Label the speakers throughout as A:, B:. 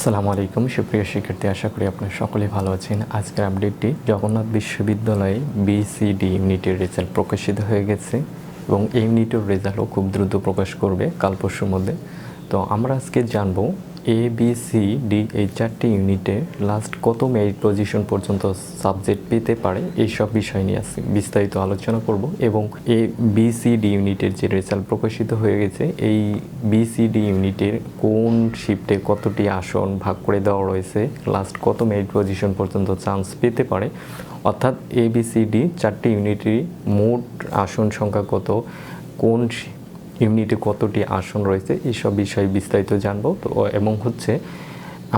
A: আসসালামু আলাইকুম, সুপ্রিয় শিক্ষার্থী, আশা করি আপনারা সকলে ভালো আছেন। আজকের আপডেটটি জগন্নাথ বিশ্ববিদ্যালয়ে বিসিডি ইউনিটের রেজাল্ট প্রকাশিত হয়ে গেছে এবং এই ইউনিটের রেজাল্টও খুব দ্রুত প্রকাশ করবে কাল পরশুর মধ্যে। তো আমরা আজকে জানব এ বি সি ডি এই চারটি ইউনিটে লাস্ট কত মেরিট পজিশন পর্যন্ত সাবজেক্ট পেতে পারে এইসব বিষয় নিয়ে বিস্তারিত আলোচনা করব এবং এই বিসিডি ইউনিটের যে রেজাল্ট প্রকাশিত হয়ে গেছে, এই বিসিডি ইউনিটের কোন শিফটে কতটি আসন ভাগ করে দেওয়া রয়েছে লাস্ট কত মেরিট পজিশন পর্যন্ত চান্স পেতে পারে, অর্থাৎ এ বিসিডি চারটি ইউনিটেরই মোট আসন সংখ্যা কত, কোন ইউনিটে কতটি আসন রয়েছে এইসব বিষয়ে বিস্তারিত জানব। তো, এবং হচ্ছে,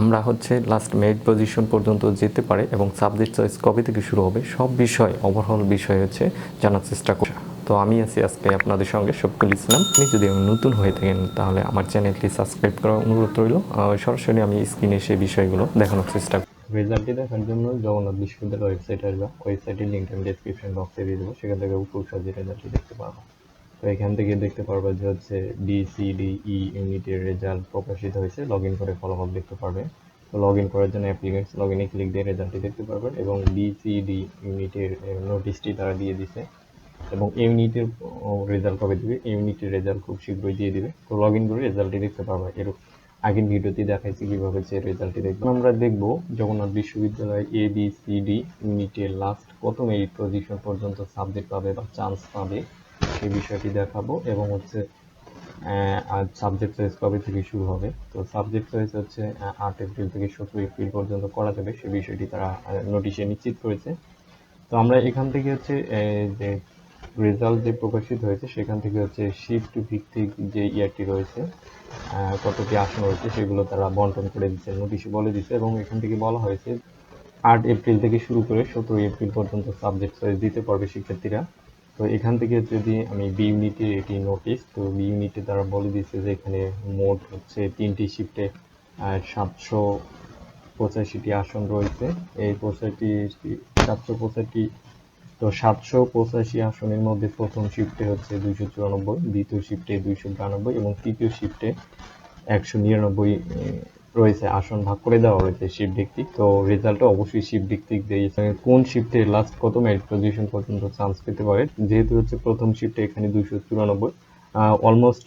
A: আমরা হচ্ছে লাস্ট মেরিট পজিশন পর্যন্ত যেতে পারে এবং সাবজেক্ট চয়েস কবে থেকে শুরু হবে, সব বিষয় ওভারঅল বিষয় হচ্ছে জানার চেষ্টা করি তো, আমি আছি আজকে আপনাদের সঙ্গে শফিকুল ইসলাম। আপনি যদি নতুন হয়ে থাকেন, তাহলে আমার চ্যানেলটি সাবস্ক্রাইব করার অনুরোধ রইল। সরাসরি আমি স্ক্রিনে সেই বিষয়গুলো দেখানোর চেষ্টা করি রেজাল্টটি দেখার জন্য জগন্নাথ বিশ্ববিদ্যালয় ওয়েবসাইট আসবে। ওয়েবসাইটের লিঙ্ক আমি ডিসক্রিপশন বক্সে দিয়ে দেবো। সেখান থেকে খুব সহজে রেজাল্টটি দেখতে পারব। তো এখান থেকে দেখতে পারবে যে হচ্ছে বি সি ডি ই ইউনিটের রেজাল্ট প্রকাশিত হয়েছে। লগ ইন করে ফলাফল দেখতে পারবে। তো লগ ইন করার জন্য অ্যাপ্লিকেন্টস লগ ইনে ক্লিক দিয়ে রেজাল্টটি দেখতে পারবেন এবং বি সি ডি ইউনিটের নোটিশটি তারা দিয়ে দিছে। এবং ইউনিটের রেজাল্ট কবে দিবে? ইউনিটের রেজাল্ট খুব শীঘ্রই দিয়ে দিবে। তো লগ ইন করে রেজাল্টটি দেখতে পারবে। এর আগের ভিডিওতে দেখাইছি কীভাবে যে রেজাল্টটি দেখব। আমরা দেখব জগন্নাথ বিশ্ববিদ্যালয় এ বি সি ডি ইউনিটের লাস্ট কত মেরিট পজিশন পর্যন্ত সাবজেক্ট পাবে বা চান্স পাবে। সেই বিষয়টি দেখাবো এবং হচ্ছে আজ সাবজেক্ট চয়েস কবে থেকে শুরু হবে। তো সাবজেক্ট চয়েস হচ্ছে আট এপ্রিল থেকে সতেরো এপ্রিল পর্যন্ত করা যাবে। সেই বিষয়টি তারা নোটিশে নিশ্চিত করেছে। তো আমরা এখান থেকে হচ্ছে যে রেজাল্ট যে প্রকাশিত হয়েছে, সেখান থেকে হচ্ছে শিফট ভিত্তিক যে ইয়ারটি রয়েছে কতটি আসন রয়েছে, সেগুলো তারা বন্টন করে দিচ্ছে নোটিশে বলে দিচ্ছে এবং এখান থেকে বলা হয়েছে, আট এপ্রিল থেকে শুরু করে সতেরো এপ্রিল পর্যন্ত সাবজেক্ট চয়েস দিতে পারবে শিক্ষার্থীরা। তো এখান থেকে যদি আমি বি ইউনিটে এটি নোটিস তো বি ইউনিটে তারা বলে দিচ্ছে যে এখানে মোট হচ্ছে তিনটি শিফটে সাতশো পঁচাশিটি আসন রয়েছে। এই পঁচাশি সাতশো পঁচাশি তো সাতশো পঁচাশি আসনের মধ্যে প্রথম শিফটে হচ্ছে দুইশো চুরানব্বই, দ্বিতীয় শিফটে দুইশো বিরানব্বই এবং তৃতীয় শিফটে একশো নিরানব্বই রয়েছে, আসন ভাগ করে দেওয়া রয়েছে শিফট ভিত্তিক তো রেজাল্টটা অবশ্যই শিফট ভিত্তিক দিয়েছে কোন শিফটে লাস্ট কত মেরিট পজিশন পর্যন্ত চান্স পেতে পারে? যেহেতু হচ্ছে প্রথম শিফটে এখানে দুইশো চুরানব্বই অলমোস্ট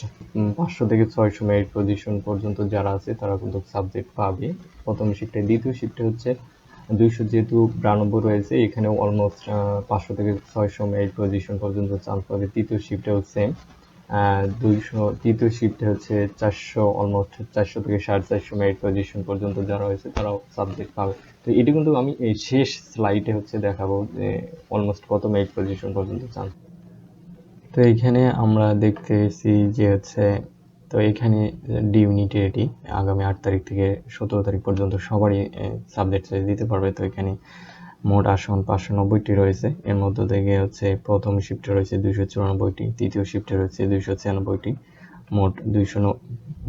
A: পাঁচশো থেকে ছয়শো মেরিট পজিশন পর্যন্ত যারা আছে, তারা কিন্তু সাবজেক্ট পাবে। প্রথম শিফটে দ্বিতীয় শিফটে হচ্ছে দুইশো যেহেতু বিরানব্বই রয়েছে এখানে অলমোস্ট পাঁচশো থেকে ছয়শো মেরিট পজিশন পর্যন্ত চান্স পাবে। তৃতীয় শিফটেও সেম দুইশো, তৃতীয় শিফটে হচ্ছে চারশো অলমোস্ট চারশো থেকে সাড়ে চারশো মেরিট পজিশন পর্যন্ত যারা রয়েছে তারাও সাবজেক্ট পাবে। তো এটি কিন্তু আমি এই শেষ স্লাইডে হচ্ছে দেখাবো যে অলমোস্ট কত মেরিট পজিশন পর্যন্ত চান্স তো এইখানে আমরা দেখতে দেখতেছি যে হচ্ছে, তো এখানে ডি ইউনিটে এটি আগামী আট তারিখ থেকে সতেরো তারিখ পর্যন্ত সবারই সাবজেক্ট দিতে পারবে। তো এখানে মোট আসন পাঁচশো নব্বইটি রয়েছে। এর মধ্য থেকে হচ্ছে প্রথম শিফটে রয়েছে দুইশো চুরানব্বইটি, তৃতীয় শিফটে রয়েছে দুইশো ছিয়ানব্বইটি, মোট দুইশো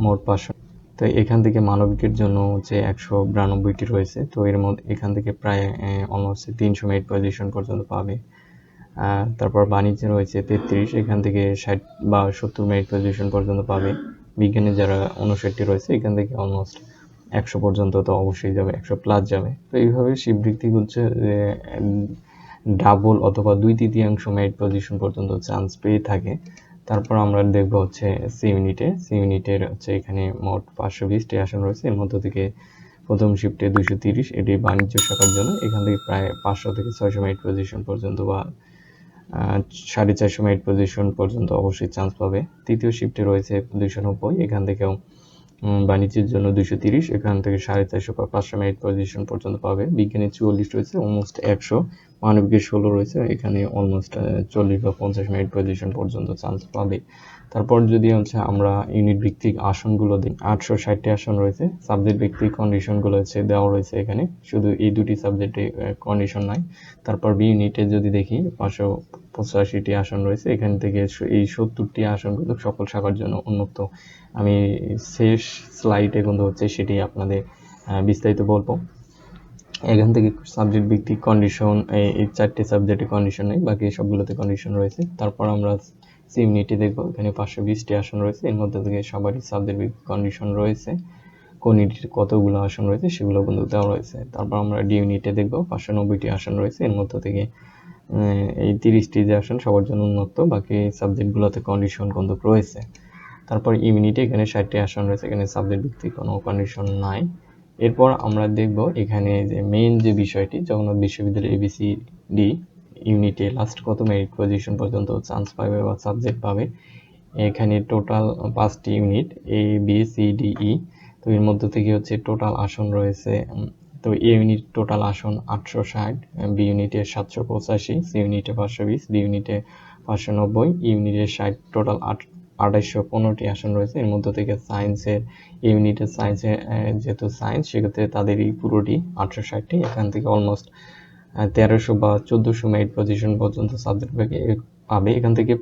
A: মোট পাঁচশো। তো এখান থেকে মানবিকের জন্য হচ্ছে একশো বিরানব্বইটি রয়েছে। তো এর মধ্যে এখান থেকে প্রায় অলমোস্ট তিনশো মেরিট পজিশন পর্যন্ত পাবে। তারপর বাণিজ্যে রয়েছে তেত্রিশ, এখান থেকে ষাট বা সত্তর মেরিট পজিশন পর্যন্ত পাবে। বিজ্ঞানে যারা উনষাটটি রয়েছে, এখান থেকে অলমোস্ট একশো পর্যন্ত তো অবশ্যই যাবে, একশো প্লাস যাবে। তো এইভাবে শিববৃত্তি হচ্ছে ডাবল অথবা দুই তৃতীয়াংশ মেরিট পজিশন পর্যন্ত চান্স পেয়ে থাকে। তারপর আমরা দেখব হচ্ছে সি ইউনিটে সি ইউনিটের হচ্ছে এখানে মোট পাঁচশো বিশটি আসন রয়েছে। এর মধ্য থেকে প্রথম শিফটে দুইশো তিরিশ, এটি বাণিজ্য শাখার জন্য। এখান থেকে প্রায় পাঁচশো থেকে ছয়শো মেরিট পজিশন পর্যন্ত বা সাড়ে চারশো মেরিট পজিশন পর্যন্ত অবশ্যই চান্স পাবে। তৃতীয় শিফটে রয়েছে দুইশো নব্বই, এখান থেকেও বাণিজ্যের জন্য দুইশো তিরিশ, এখান থেকে সাড়ে চারশো বা পাঁচশো মেরিট পজিশন পর্যন্ত পাবে। বিজ্ঞানের চুয়াল্লিশ রয়েছে অলমোস্ট একশো। মানবিকের ষোলো রয়েছে, এখানে অলমোস্ট চল্লিশ বা পঞ্চাশ মেরিট পজিশন পর্যন্ত চান্স পাবে। তারপর যদি হচ্ছে আমরা ইউনিট ভিত্তিক আসনগুলো দিই, আটশো ষাটটি আসন রয়েছে সাবজেক্ট ভিত্তিক কন্ডিশনগুলো হচ্ছে দেওয়া রয়েছে এখানে। শুধু এই দুটি সাবজেক্টে কন্ডিশন নাই। তারপর বি ইউনিটে যদি দেখি, পাঁচশো পঁচাশিটি আসন রয়েছে, এখান থেকে এই সত্তরটি আসনগুলো সকল শাখার জন্য উন্মুক্ত। আমি শেষ স্লাইডে কিন্তু হচ্ছে সেটি আপনাদের বিস্তারিত বলব। এখান থেকে সাবজেক্ট ভিত্তিক কন্ডিশন এই চারটে সাবজেক্টে কন্ডিশন নেই, বাকি সবগুলোতে কন্ডিশন রয়েছে। তারপর আমরা সি ইউনিটে দেখব, এখানে পাঁচশো বিশটি আসন রয়েছে, এর মধ্যে থেকে সবারই সাবজেক্ট ভিত্তিক কন্ডিশন রয়েছে। কোন ইউনিটে কতগুলো আসন রয়েছে, সেগুলো কিন্তু দেওয়া রয়েছে। তারপর আমরা ডি ইউনিটে দেখব, পাঁচশো নব্বইটি আসন রয়েছে, এর মধ্য থেকে এই তিরিশটি যে আসন সবার জন্য উন্মুক্ত, বাকি সাবজেক্টগুলোতে কন্ডিশন কিন্তু রয়েছে। তারপর ইউনিটে এখানে ষাটটি আসন রয়েছে, এখানে সাবজেক্ট ভিত্তিক কোনো কন্ডিশন নাই। এরপর আমরা দেখব এখানে যে মেইন যে বিষয়টি, জগন্নাথ বিশ্ববিদ্যালয় এবিসি ডি ইউনিটে লাস্ট কত মেরিট পজিশন পর্যন্ত চান্স পাবে বা সাবজেক্ট পাবে? এখানে টোটাল পাঁচটি unit A B C D E তো এর মধ্যে থেকে হচ্ছে টোটাল আসন রয়েছে তো এ ইউনিট টোটাল আসন আটশো ষাট বি ইউনিটে সাতশো পঁচাশি সি ইউনিটে পাঁচশো বিশ ডি ইউনিটে পাঁচশো নব্বই ইউনিটে ষাট টোটাল আট আড়াইশো পনেরোটি আসন রয়েছে। এর মধ্যে থেকে সায়েন্সের ইউনিটের সায়েন্সের যেহেতু সায়েন্স, সেক্ষেত্রে তাদেরই পুরোটি আটশো ষাটটি। এখান থেকে অলমোস্ট তেরোশো বা চোদ্দোশো মেরিট পজিশন পর্যন্ত সাবজেক্ট পাবে। এখান থেকে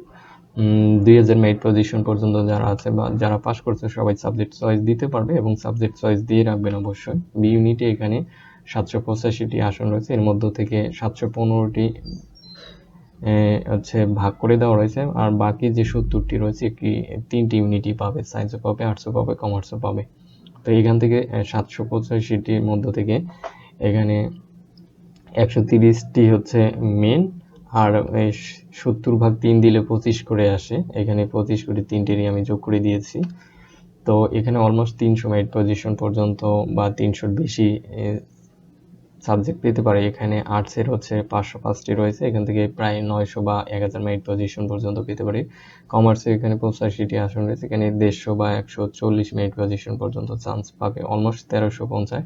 A: দুই হাজার মেরিট পজিশন পর্যন্ত যারা আছে বা যারা পাস করছে, সবাই সাবজেক্ট চয়েস দিতে পারবে এবং সাবজেক্ট চয়েস দিয়ে রাখবেন অবশ্যই। বি ইউনিটে এখানে সাতশো পঁচাশিটি আসন রয়েছে। এর মধ্য থেকে সাতশো পনেরোটি হচ্ছে ভাগ করে দেওয়া রয়েছে। আর বাকি যে সত্তরটি রয়েছে, একটি, তিনটি ইউনিটই পাবে সায়েন্সও পাবে আর্টসও পাবে কমার্সও পাবে। তো এখান থেকে সাতশো পঁচাশিটির মধ্য থেকে এখানে একশো তিরিশটি হচ্ছে মেন আর সত্তর ভাগ তিন দিলে পঁচিশ করে আসে। এখানে পঁচিশ করে তিনটেরই আমি যোগ করে দিয়েছি। তো এখানে অলমোস্ট তিনশো মেরিট পজিশন পর্যন্ত বা তিনশোর বেশি সাবজেক্ট পেতে পারে। এখানে আর্টসের হচ্ছে পাঁচশো পাঁচটি রয়েছে। এখান থেকে প্রায় নয়শো বা এক হাজার মেরিট পজিশন পর্যন্ত পেতে পারে। কমার্সে এখানে পঁচাশিটি আসন রয়েছে। এখানে দেড়শো বা একশো চল্লিশ মেরিট পজিশন পর্যন্ত চান্স পাবে। অলমোস্ট তেরোশো পঞ্চাশ।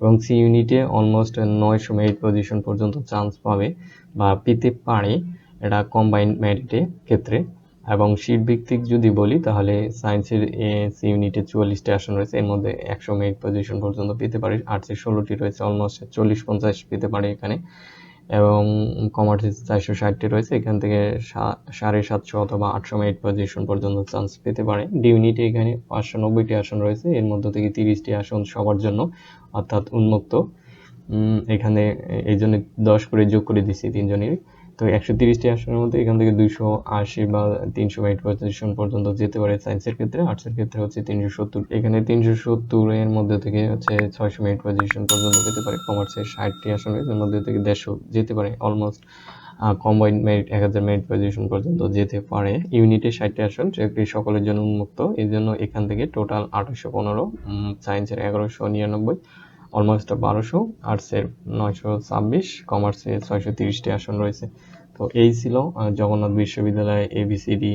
A: এবং সি ইউনিটে অলমোস্ট নয়শো মেরিট পজিশন পর্যন্ত চান্স পাবে বা পেতে পারে এটা কম্বাইন্ড মেরিটের ক্ষেত্রে। এবং শীট ভিত্তিক যদি বলি, তাহলে সায়েন্সের সি ইউনিটে চুয়াল্লিশটি আসন রয়েছে, এর মধ্যে একশো মেরিট পজিশন পর্যন্ত পেতে পারে আর্টসের ষোলোটি রয়েছে অলমোস্ট চল্লিশ পঞ্চাশ পেতে পারে এখানে। এবং কমার্সে চারশো ষাটটি রয়েছে, এখান থেকে সাড়ে সাতশো অথবা আটশো মেরিট পজিশন পর্যন্ত চান্স পেতে পারে। ডি ইউনিটে এখানে পাঁচশো নব্বইটি আসন রয়েছে, এর মধ্য থেকে তিরিশটি আসন সবার জন্য অর্থাৎ উন্মুক্ত। এখানে এই জন্য দশ করে যোগ করে দিচ্ছি তিনজনের। তো একশো তিরিশটি আসনের মধ্যে এখান থেকে দুইশো আশি বা তিনশো এইট পজিশন পর্যন্ত যেতে পারে সায়েন্সের ক্ষেত্রে আর্টসের ক্ষেত্রে হচ্ছে তিনশো সত্তর। এখানে তিনশো সত্তরের মধ্যে থেকে হচ্ছে ছয়শো এইট পজিশন পর্যন্ত যেতে পারে কমার্সের ষাটটি আসন এর মধ্যে থেকে দেড়শো যেতে পারে অলমোস্ট কম্বাইন্ড মেরিট এক হাজার মেরিট পজিশন পর্যন্ত যেতে পারে। ইউনিটে ষাটটি আসন যেটি সকলের জন্য উন্মুক্ত এই জন্য এখান থেকে টোটাল আঠাশশো পনেরো সায়েন্সের এগারোশো নিরানব্বই। অলমোস্ট বারোশো আর্টসের নয়শো ছাব্বিশ কমার্সে ছয়শো তিরিশটি আসন রয়েছে। তো এই ছিল জগন্নাথ বিশ্ববিদ্যালয়ে এবিসিডি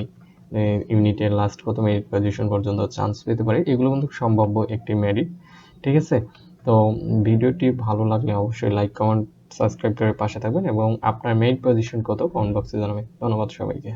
A: ইউনিটের লাস্ট কত মেরিট পজিশন পর্যন্ত চান্স পেতে পারে। এগুলো কিন্তু সম্ভাব্য একটি মেরিট ঠিক আছে? তো ভিডিওটি ভালো লাগলে অবশ্যই লাইক কমেন্ট সাবস্ক্রাইব করে পাশে থাকবেন এবং আপনার মেরিট পজিশন কত কমেন্ট বক্সে জানাবেন। ধন্যবাদ সবাইকে।